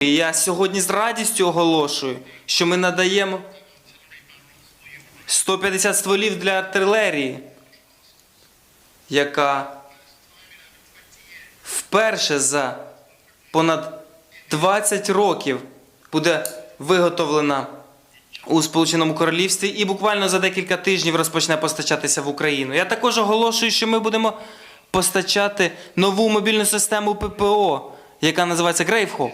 І я сьогодні з радістю оголошую, що ми надаємо 150 стволів для артилерії, яка вперше за понад 20 років буде виготовлена у Сполученому Королівстві і буквально за декілька тижнів розпочне постачатися в Україну. Я також оголошую, що ми будемо постачати нову мобільну систему ППО, яка називається Грейвхоп,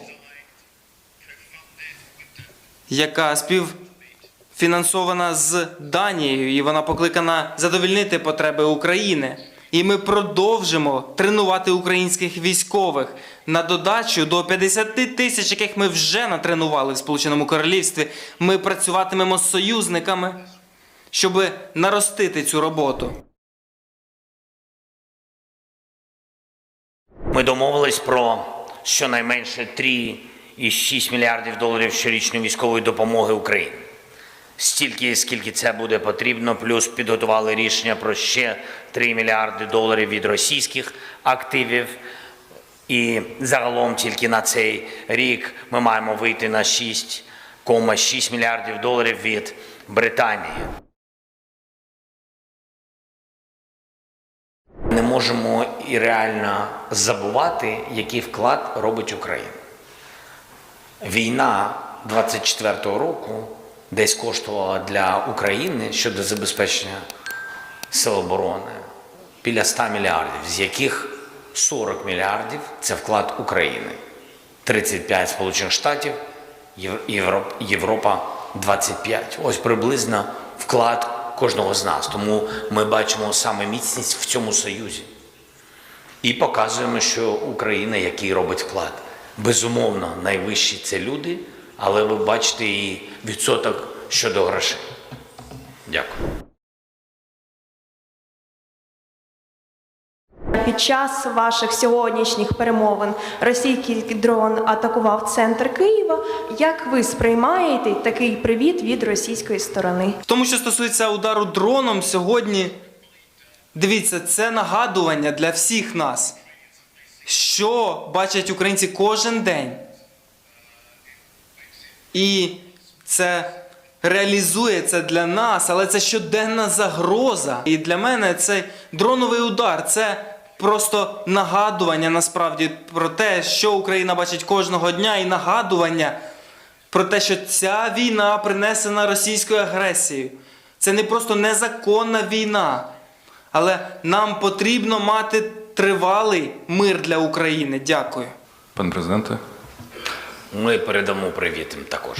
яка співфінансована з Данією, і вона покликана задовільнити потреби України. І ми продовжимо тренувати українських військових на додачу до 50 тисяч, яких ми вже натренували в Сполученому Королівстві. Ми працюватимемо з союзниками, щоб наростити цю роботу. Ми домовились про щонайменше 3,6 мільярдів доларів щорічної військової допомоги Україні. Стільки, скільки це буде потрібно, плюс підготували рішення про ще 3 мільярди доларів від російських активів. І загалом тільки на цей рік ми маємо вийти на 6,6 мільярдів доларів від Британії. Не можемо і реально забувати, який вклад робить Україна. Війна 24-го року десь коштувала для України щодо забезпечення сил оборони біля 100 мільярдів, з яких 40 мільярдів це вклад України, 35 Сполучених Штатів, Єв- Європ- Європа 25. Ось приблизно вклад кожного з нас. Тому ми бачимо саме міцність в цьому союзі і показуємо, що Україна, який робить вклад. Безумовно, найвищі це люди, але ви бачите і відсоток щодо грошей. Дякую. Під час ваших сьогоднішніх перемовин російський дрон атакував центр Києва. Як ви сприймаєте такий привіт від російської сторони? В тому, що стосується удару дроном сьогодні, дивіться, це нагадування для всіх нас, що бачать українці кожен день. І це реалізує це для нас, але це щоденна загроза. І для мене цей дроновий удар це просто нагадування насправді про те, що Україна бачить кожного дня, і нагадування про те, що ця війна принесена російською агресією. Це не просто незаконна війна, але нам потрібно мати тривалий мир для України. Дякую. Пане президенте, Ми передамо привіт їм також.